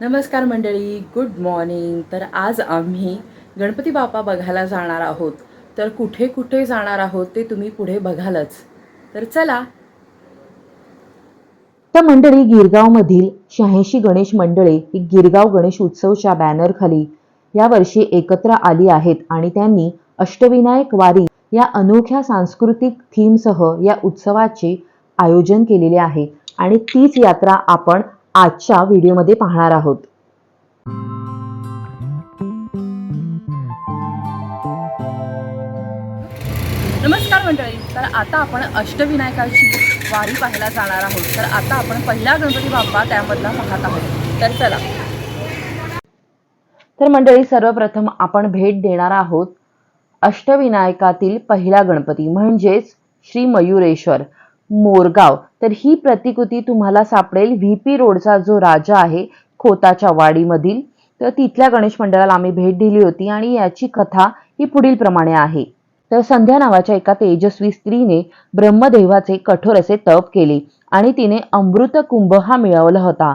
नमस्कार मंडळी good morning तर आज आम्ही गणपती बाप्पा बघायला जाणार आहोत. तर कुठे कुठे जाणार आहोत ते तुम्ही पुढे बघालच. तर चला. तर मंडळी गिरगावमधील शहाऐंशी गणेश मंडळे ही गिरगाव गणेश उत्सवच्या बॅनरखाली यावर्षी एकत्र आली आहेत आणि त्यांनी अष्टविनायक वारी या अनोख्या सांस्कृतिक थीमसह या उत्सवाचे आयोजन केलेले आहे. आणि तीच यात्रा आपण आजच्या व्हिडिओमध्ये पाहणार आहोत. नमस्कार मंडळी तर आता आपण अष्टविनायकाची वारी पाहायला जाणार आहोत. तर आता आपण पहिला गणपती बाप्पा त्यामधला पाहत आहोत. तर चला. तर मंडळी सर्वप्रथम आपण भेट देणार आहोत अष्टविनायकातील पहिला गणपती म्हणजेच श्री मयुरेश्वर. मोरगाव. तर ही प्रतिकृती तुम्हाला सापडेल. व्ही पी रोडचा जो राजा आहे खोताच्या वाडीमधील तर तिथल्या गणेश मंडळाला आम्ही भेट दिली होती आणि याची कथा ही पुढील प्रमाणे आहे. तर संध्या नावाच्या एका तेजस्वी स्त्रीने ब्रह्मदेवाचे कठोर असे तप केले आणि तिने अमृत कुंभ हा मिळवला होता.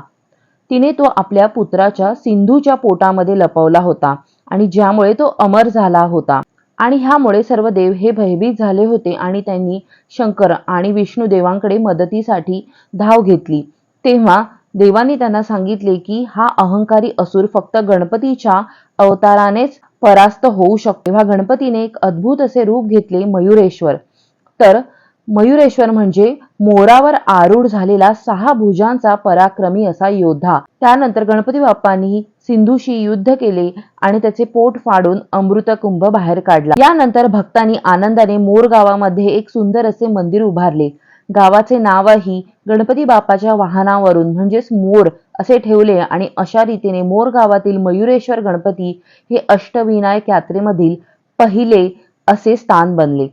तिने तो आपल्या पुत्राच्या सिंधूच्या पोटामध्ये लपवला होता आणि ज्यामुळे तो अमर झाला होता. आणि ह्यामुळे सर्व देव हे भयभीत झाले होते आणि त्यांनी शंकर आणि विष्णू देवांकडे मदतीसाठी धाव घेतली. तेव्हा देवांनी त्यांना सांगितले की हा अहंकारी असुर फक्त गणपतीच्या अवतारानेच परास्त होऊ शकतो. तेव्हा गणपतीने एक अद्भुत असे रूप घेतले मयुरेश्वर. तर मयुरेश्वर म्हणजे मोरावर आरूढ झालेला सहा भुजांचा पराक्रमी असा योद्धा. त्यानंतर गणपती बाप्पांनी सिंधूशी युद्ध केले आणि त्याचे पोट फाडून अमृतकुंभ बाहेर काढला. यानंतर भक्तांनी आनंदाने मोर गावामध्ये एक सुंदर असे मंदिर उभारले. गावाचे नावही गणपती बाप्पाच्या वाहनावरून म्हणजेच मोर असे ठेवले आणि अशा रीतीने मोर गावातील मयुरेश्वर गणपती हे अष्टविनायक यात्रेमधील पहिले असे स्थान बनले.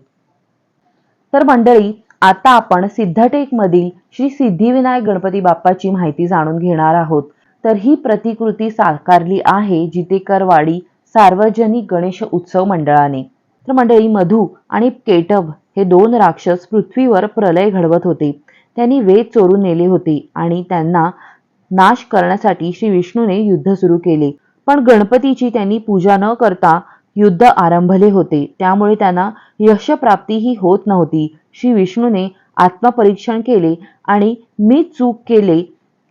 तर मंडळी आता आपण सिद्धटेक मधील श्री सिद्धिविनायक गणपती बाप्पाची माहिती जाणून घेणार आहोत. तर ही प्रतिकृती साकारली आहे जितेकरवाडी सार्वजनिक गणेश उत्सव मंडळाने. तर मंडळी मधू आणि केटभ हे दोन राक्षस पृथ्वीवर प्रलय घडवत होते. त्यांनी वेद चोरून नेले होते आणि त्यांना नाश करण्यासाठी श्री विष्णूने युद्ध सुरू केले. पण गणपतीची त्यांनी पूजा न करता युद्ध आरंभले होते. त्यामुळे त्यांना यशप्राप्तीही होत नव्हती. श्री विष्णूने आत्मपरीक्षण केले आणि मी चूक केले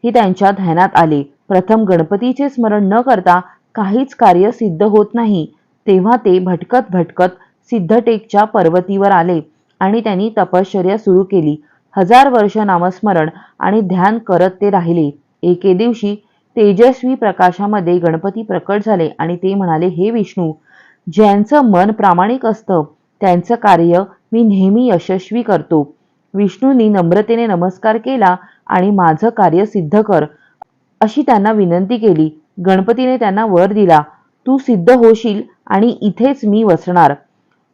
हे त्यांच्या ध्यानात आले. प्रथम गणपतीचे स्मरण न करता काहीच कार्य सिद्ध होत नाही. तेव्हा ते भटकत भटकत सिद्धटेकच्या पर्वतीवर आले आणि त्यांनी तपश्चर्या सुरू केली. हजार वर्ष नामस्मरण आणि ध्यान करत ते राहिले. एके दिवशी तेजस्वी प्रकाशामध्ये गणपती प्रकट झाले आणि ते म्हणाले हे विष्णू ज्यांचं मन प्रामाणिक असतं त्यांचं कार्य मी नेहमी यशस्वी करतो. विष्णूंनी नम्रतेने नमस्कार केला आणि माझं कार्य सिद्ध कर. अशी त्यांना विनंती केली. गणपतीने त्यांना वर दिला. तू सिद्ध होशील आणि इथेच मी वसणार.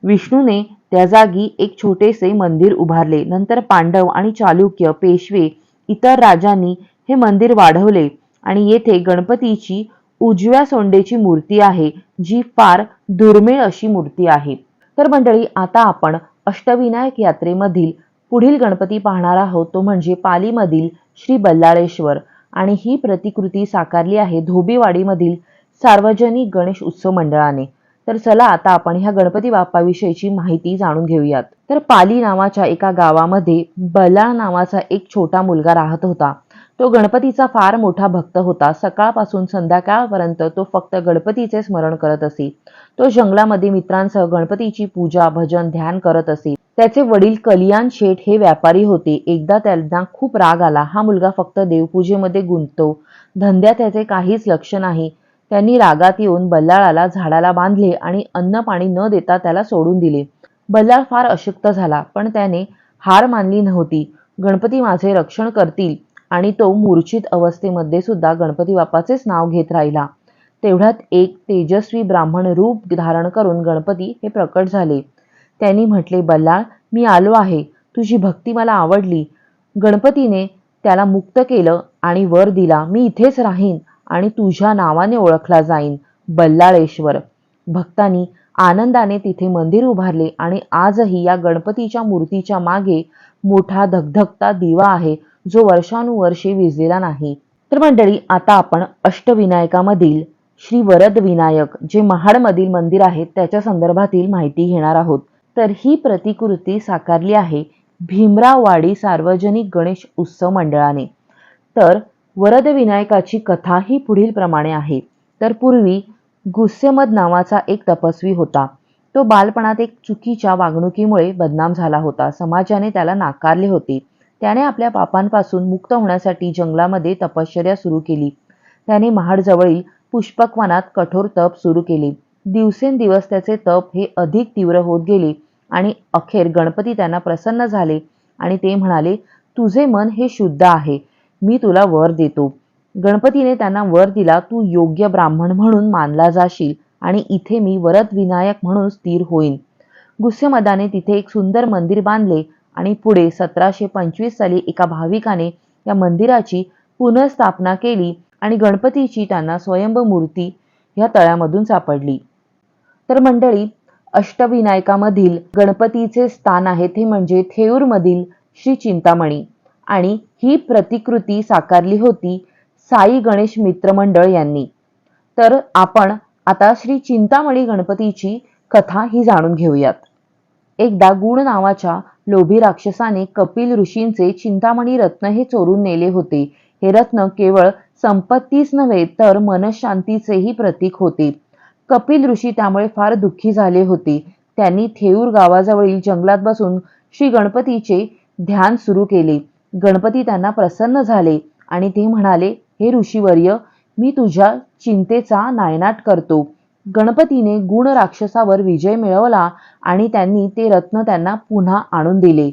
विष्णूने त्या जागी एक छोटेसे मंदिर उभारले. नंतर पांडव आणि चालुक्य पेशवे इतर राजांनी हे मंदिर वाढवले आणि येथे गणपतीची उजव्या सोंडेची मूर्ती आहे जी फार दुर्मिळ अशी मूर्ती आहे. तर मंडळी आता आपण अष्टविनायक यात्रेमधील पुढील गणपती पाहणार आहोत. तो म्हणजे पालीमधील श्री बल्लाळेश्वर. आणि ही प्रतिकृती साकारली आहे धोबीवाडीमधील सार्वजनिक गणेश उत्सव मंडळाने. तर चला आता आपण ह्या गणपती बाप्पाविषयीची माहिती जाणून घेऊयात. तर पाली नावाच्या एका गावामध्ये बला नावाचा एक छोटा मुलगा राहत होता. तो गणपतीचा फार मोठा भक्त होता. सकाळपासून संध्याकाळपर्यंत तो फक्त गणपतीचे स्मरण करत असे. तो जंगलामध्ये मित्रांसह गणपतीची पूजा भजन ध्यान करत असे. त्याचे वडील कलियान शेठ हे व्यापारी होते. एकदा त्यांना खूप राग आला. हा मुलगा फक्त देवपूजेमध्ये गुंततो. धंद्यात त्याचे काहीच लक्ष नाही. त्यांनी रागात येऊन बल्लाळाला झाडाला बांधले आणि अन्न पाणी न देता त्याला सोडून दिले. बल्लाळ फार अशक्त झाला पण त्याने हार मानली नव्हती. गणपती माझे रक्षण करतील आणि तो मूर्छित अवस्थेमध्ये सुद्धा गणपती बाप्पाचेच नाव घेत राहिला. तेवढ्यात एक तेजस्वी ब्राह्मण रूप धारण करून गणपती हे प्रकट झाले. त्यांनी म्हटले बल्लाळ मी आलो आहे. तुझी भक्ती मला आवडली गणपतीने त्याला मुक्त केलं आणि वर दिला मी इथेच राहीन आणि तुझ्या नावाने ओळखला जाईन बल्लाळेश्वर भक्तांनी आनंदाने तिथे मंदिर उभारले आणि आजही या गणपतीच्या मूर्तीच्या मागे मोठा धगधगता दिवा आहे जो वर्षानुवर्षे विजलेला नाही. तर मंडळी आता आपण अष्टविनायकामधील श्री वरद विनायक जे महाडमधील मंदिर आहे त्याच्या संदर्भातील माहिती घेणार आहोत. तर ही प्रतिकृती साकारली आहे भीमराववाडी सार्वजनिक गणेश उत्सव मंडळाने. तर वरद विनायकाची कथा ही पुढील प्रमाणे आहे. तर पूर्वी गुस्सेमद नावाचा एक तपस्वी होता. तो बालपणात एक चुकीच्या वागणुकीमुळे बदनाम झाला होता. समाजाने त्याला नाकारले होते. त्याने आपल्या पापांपासून मुक्त होण्यासाठी जंगलामध्ये तपश्चर्या सुरू केली. त्याने महाडजवळील पुष्पकवनात कठोर तप सुरू केले. दिवसेंदिवस त्याचे तप हे अधिक तीव्र होत गेले. आणि अखेर गणपती त्यांना प्रसन्न झाले आणि ते म्हणाले तुझे मन हे शुद्ध आहे मी तुला वर देतो. गणपतीने त्यांना वर दिला तू योग्य ब्राह्मण म्हणून मानला जाशील आणि इथे मी वरद विनायक म्हणून स्थिर होईन. गुस्सेमदाने तिथे एक सुंदर मंदिर बांधले आणि पुढे सतराशे पंचवीस साली एका भाविकाने या मंदिराची पुनर्स्थापना केली आणि गणपतीची त्यांना स्वयंभ मूर्ती ह्या तळ्यामधून सापडली. तर मंडळी अष्टविनायकामधील गणपतीचे स्थान आहे ते म्हणजे थेऊरमधील श्री चिंतामणी. आणि ही प्रतिकृती साकारली होती साई गणेश मित्र मंडळ यांनी. तर आपण आता श्री चिंतामणी गणपतीची कथा ही जाणून घेऊयात. एकदा गुण नावाच्या लोभी राक्षसाने कपिल ऋषींचे चिंतामणी रत्न हे चोरून नेले होते. हे रत्न केवळ संपत्तीच नव्हे तर मनशांतीचेही प्रतीक होते. कपिल ऋषी त्यामुळे फार दुःखी झाले होते. त्यांनी थेऊर गावाजवळील जंगलात बसून श्री गणपतीचे ध्यान सुरू केले. गणपती त्यांना प्रसन्न झाले आणि ते म्हणाले हे ऋषीवर्य मी तुझ्या चिंतेचा नायनाट करतो. गणपतीने गुण राक्षसावर विजय मिळवला आणि त्यांनी ते रत्न त्यांना पुन्हा आणून दिले.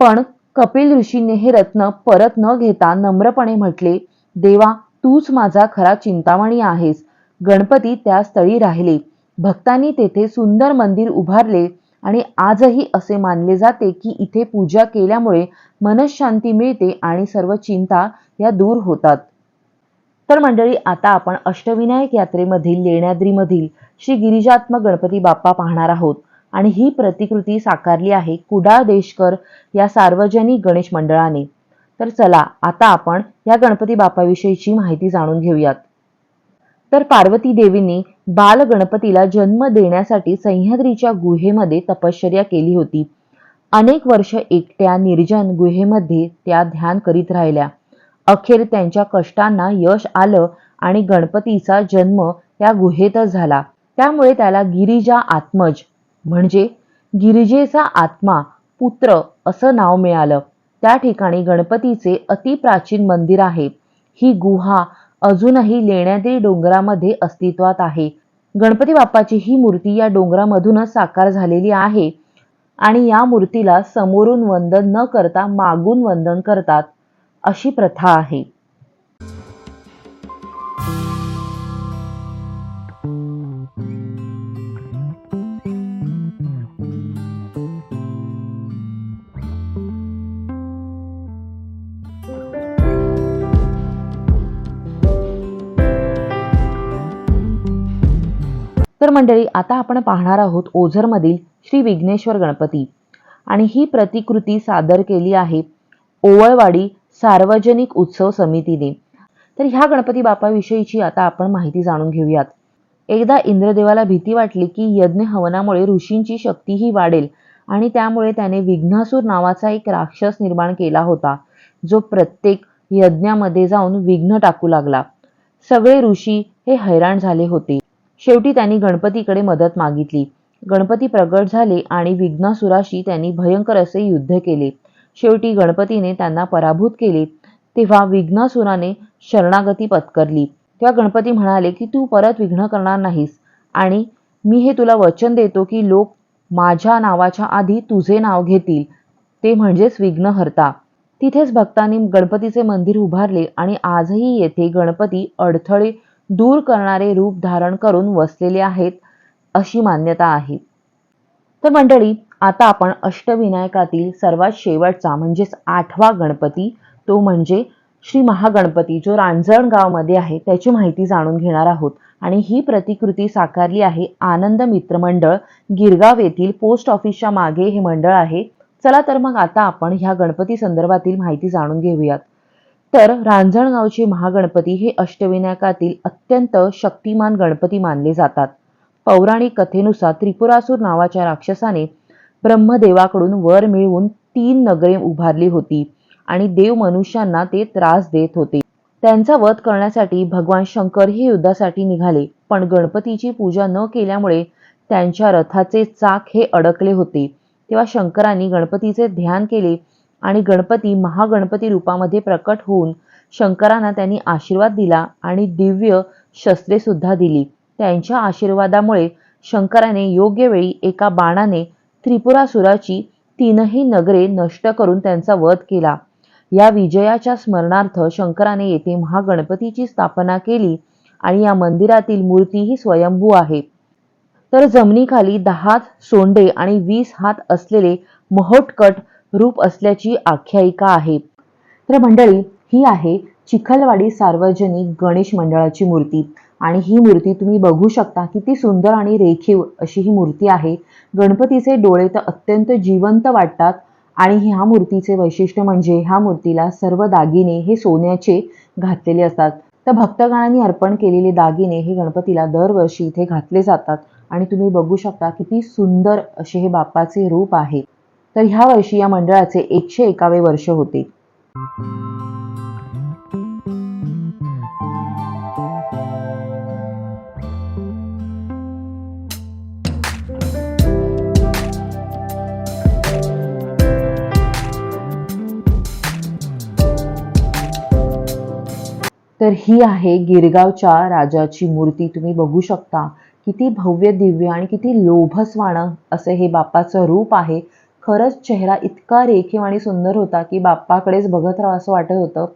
पण कपिल ऋषीने हे रत्न परत न घेता नम्रपणे म्हटले देवा तूच माझा खरा चिंतामणी आहेस. गणपती त्या स्थळी राहिले. भक्तांनी तेथे सुंदर मंदिर उभारले आणि आजही असे मानले जाते की इथे पूजा केल्यामुळे मनशांती मिळते आणि सर्व चिंता या दूर होतात. तर मंडळी आता आपण अष्टविनायक यात्रेमधील लेण्याद्रीमधील श्री गिरिजात्मक गणपती बाप्पा पाहणार आहोत. आणि ही प्रतिकृती साकारली आहे कुडाळ देशकर या सार्वजनिक गणेश मंडळाने. तर चला आता आपण या गणपती बाप्पाविषयीची माहिती जाणून घेऊयात. तर पार्वती देवींनी बाल गणपतीला जन्म देण्यासाठी सह्याद्रीच्या गुहेमध्ये तपश्चर्या केली होती. अनेक वर्ष एकट्या निर्जन गुहेमध्ये त्या ध्यान करीत राहिल्या. अखेर त्यांच्या कष्टांना यश आलं आणि गणपतीचा जन्म त्या गुहेतच झाला. त्यामुळे त्याला गिरिजा आत्मज म्हणजे गिरिजेचा आत्मा पुत्र असं नाव मिळालं. त्या ठिकाणी गणपतीचे अतिप्राचीन मंदिर आहे. ही गुहा अजूनही लेण्याद्री डोंगरामध्ये अस्तित्वात आहे. गणपती बाप्पाची ही मूर्ती या डोंगरामधूनच साकार झालेली आहे आणि या मूर्तीला समोरून वंदन न करता मागून वंदन करतात अशी प्रथा आहे. तर मंडळी आता आपण पाहणार आहोत ओझरमधील श्री विघ्नेश्वर गणपती. आणि ही प्रतिकृती सादर केली आहे ओवळवाडी सार्वजनिक उत्सव समितीने. तर ह्या गणपती बापाविषयीची आता आपण माहिती जाणून घेऊयात. एकदा इंद्रदेवाला भीती वाटली की यज्ञ हवनामुळे ऋषींची शक्तीही वाढेल आणि त्यामुळे त्याने विघ्नासूर नावाचा एक राक्षस निर्माण केला होता जो प्रत्येक यज्ञामध्ये जाऊन विघ्न टाकू लागला. सगळे ऋषी हे हैराण झाले होते. शेवटी त्यांनी गणपतीकडे मदत मागितली. गणपती प्रगट झाले आणि विघ्नासुराशी त्यांनी भयंकर असे युद्ध केले. शेवटी गणपतीने त्यांना पराभूत केले. तेव्हा विघ्नासुराने शरणागती पत्करली. तेव्हा गणपती म्हणाले की तू परत विघ्न करणार नाहीस आणि मी हे तुला वचन देतो की लोक माझ्या नावाच्या आधी तुझे नाव घेतील. ते म्हणजेच विघ्नहर्ता. तिथेच भक्तांनी गणपतीचे मंदिर उभारले आणि आजही येथे गणपती अडथळे दूर करणारे रूप धारण करून वसलेले आहेत अशी मान्यता आहे. तर मंडळी आता आपण अष्टविनायकातील सर्वात शेवटचा म्हणजेच आठवा गणपती तो म्हणजे श्री महागणपती जो रांजणगावमध्ये आहे त्याची माहिती जाणून घेणार आहोत. आणि ही प्रतिकृती साकारली आहे आनंद मित्र मंडळ गिरगाव येथील पोस्ट ऑफिसच्या मागे हे मंडळ आहे. चला तर मग आता आपण ह्या गणपती संदर्भातील माहिती जाणून घेऊयात. तर रांजणगावचे महागणपती हे अष्टविनायकातील अत्यंत शक्तिमान गणपती मानले जातात. पौराणिक कथेनुसार त्रिपुरासूर नावाच्या राक्षसाने ब्रह्मदेवाकडून वर मिळवून तीन नगरे उभारली होती आणि देव मनुष्यांना ते त्रास देत होते. त्यांचा वध करण्यासाठी भगवान शंकर हे युद्धासाठी निघाले पण गणपतीची पूजा न केल्यामुळे त्यांच्या रथाचे चाक हे अडकले होते. तेव्हा शंकरांनी गणपतीचे ध्यान केले आणि गणपती महागणपती रूपामध्ये प्रकट होऊन शंकरांना त्यांनी आशीर्वाद दिला आणि दिव्य शस्त्रे सुद्धा दिली. त्यांच्या आशीर्वादामुळे शंकराने योग्य वेळी एका बाणाने त्रिपुरासुराची तीनही नगरे नष्ट करून त्यांचा वध केला. या विजयाच्या स्मरणार्थ शंकराने येथे महागणपतीची स्थापना केली आणि या मंदिरातील मूर्ती ही स्वयंभू आहे. तर जमिनीखाली दहा सोंडे आणि वीस हात असलेले महोटकट रूप असल्याची आख्यायिका आहे. तर मंडळी ही आहे चिखलवाडी सार्वजनिक गणेश मंडळाची मूर्ती. आणि ही मूर्ती तुम्ही बघू शकता किती सुंदर आणि रेखीव अशी ही मूर्ती आहे. गणपतीचे डोळे तर अत्यंत जिवंत वाटतात आणि ह्या मूर्तीचे वैशिष्ट्य म्हणजे ह्या मूर्तीला सर्व दागिने हे सोन्याचे घातलेले असतात. तर भक्तगणांनी अर्पण केलेले दागिने हे गणपतीला दरवर्षी इथे घातले जातात. आणि तुम्ही बघू शकता किती सुंदर असे हे बाप्पाचे रूप आहे. तर ह्या वर्षी या मंडळाचे एकशे एकावे वर्ष होते. तर ही आहे गिरगावच्या राजाची मूर्ती. तुम्ही बघू शकता किती भव्य दिव्य आणि किती लोभस्वाणं असं हे बापाचं रूप आहे. खरंच चेहरा इतका रेखीव आणि सुंदर होता की बाप्पाकडेच बघत राहावं असं वाटत होतं.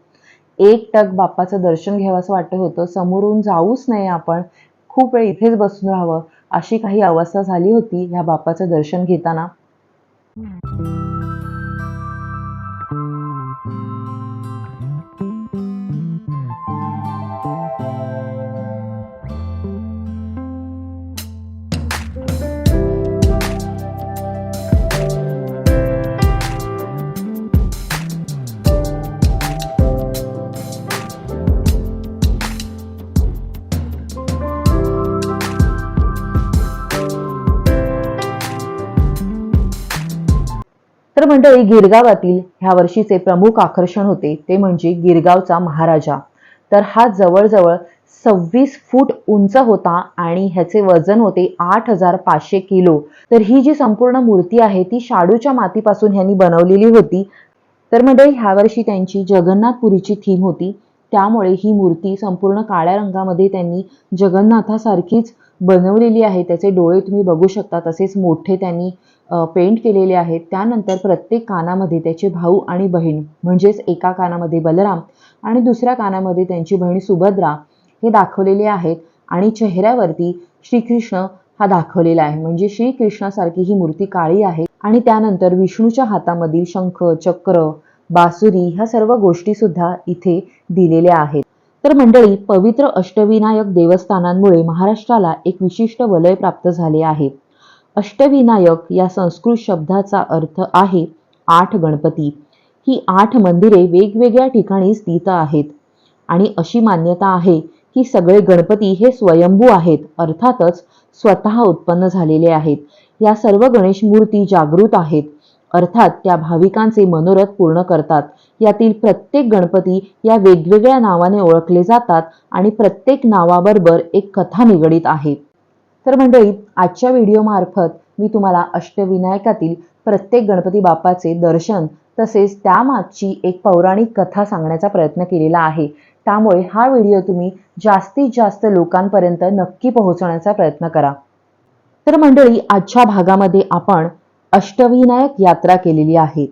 एक टक बाप्पाचं दर्शन घ्यावं असं वाटत होतं. समोरून जाऊच नाही आपण. खूप वेळ इथेच बसून राहावं. अशी काही अवस्था झाली होती ह्या बाप्पाचं दर्शन घेताना. तर मंडळी गिरगावातील ह्या वर्षीचे प्रमुख आकर्षण होते ते म्हणजे गिरगावचा महाराजा. तर हा जवळजवळ सव्वीस फूट उंच होता आणि ह्याचे वजन होते आठ हजार पाचशे किलो. तर ही जी संपूर्ण मूर्ती आहे ती शाडूच्या मातीपासून ह्यांनी बनवलेली होती. तर मंडळी ह्या वर्षी त्यांची जगन्नाथपुरीची थीम होती. त्यामुळे ही मूर्ती संपूर्ण काळ्या रंगामध्ये त्यांनी जगन्नाथासारखीच बनवलेली आहे. त्याचे डोळे तुम्ही बघू शकता तसेच मोठे त्यांनी पेंट केलेले आहेत. त्यानंतर प्रत्येक कानामध्ये त्याचे भाऊ आणि बहीण म्हणजेच एका कानामध्ये बलराम आणि दुसऱ्या कानामध्ये त्यांची बहीण सुभद्रा हे दाखवलेले आहेत आणि चेहऱ्यावरती श्रीकृष्ण हा दाखवलेला आहे. म्हणजे श्रीकृष्णासारखी ही मूर्ती काळी आहे आणि त्यानंतर विष्णूच्या हातामधील शंख चक्र बासुरी ह्या सर्व गोष्टी सुद्धा इथे दिलेल्या आहेत. तर मंडळी पवित्र अष्टविनायक देवस्थानांमुळे महाराष्ट्राला एक विशिष्ट वलय प्राप्त झाले आहे. अष्टविनायक या संस्कृत शब्दाचा अर्थ आहे आठ गणपती. ही आठ मंदिरे वेगवेगळ्या ठिकाणी स्थित आहेत. आणि अशी मान्यता आहे की सगळे गणपती हे स्वयंभू आहेत अर्थातच स्वतः उत्पन्न झालेले आहेत. या सर्व गणेश मूर्ती जागृत आहेत. अर्थात त्या भाविकांचे मनोरथ पूर्ण करतात. यातील प्रत्येक गणपती या वेगवेगळ्या नावाने ओळखले जातात आणि प्रत्येक नावाबरोबर एक कथा निगडीत आहे. तर मंडळी आजच्या व्हिडिओमार्फत मी तुम्हाला अष्टविनायकातील प्रत्येक गणपती बाप्पाचे दर्शन तसेच त्यामागची एक पौराणिक कथा सांगण्याचा प्रयत्न केलेला आहे. त्यामुळे हा व्हिडिओ तुम्ही जास्तीत जास्त लोकांपर्यंत नक्की पोहोचवण्याचा प्रयत्न करा. तर मंडळी आजच्या भागामध्ये आपण अष्टविनायक यात्रा केलेली आहे.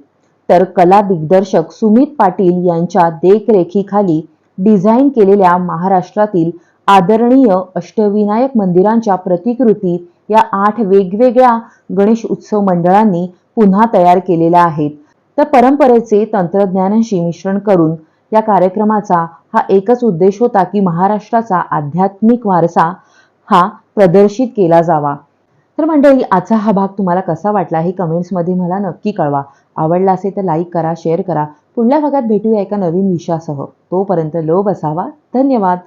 तर कला दिग्दर्शक सुमित पाटील यांच्या देखरेखीखाली डिझाईन केलेल्या महाराष्ट्रातील आदरणीय अष्टविनायक मंदिरांच्या प्रतिकृती या आठ वेगवेगळ्या गणेश उत्सव मंडळांनी पुन्हा तयार केलेल्या आहेत. तर परंपरेचे तंत्रज्ञानाशी मिश्रण करून या कार्यक्रमाचा हा एकच उद्देश होता की महाराष्ट्राचा आध्यात्मिक वारसा हा प्रदर्शित केला जावा. तर मंडळी आजचा हा भाग तुम्हाला कसा वाटला हे कमेंट्समध्ये मला नक्की कळवा. आवडला असेल तर लाईक करा शेअर करा. पुढल्या भागात भेटूया एका नवीन विषयासह. तोपर्यंत लोभ असावा. धन्यवाद.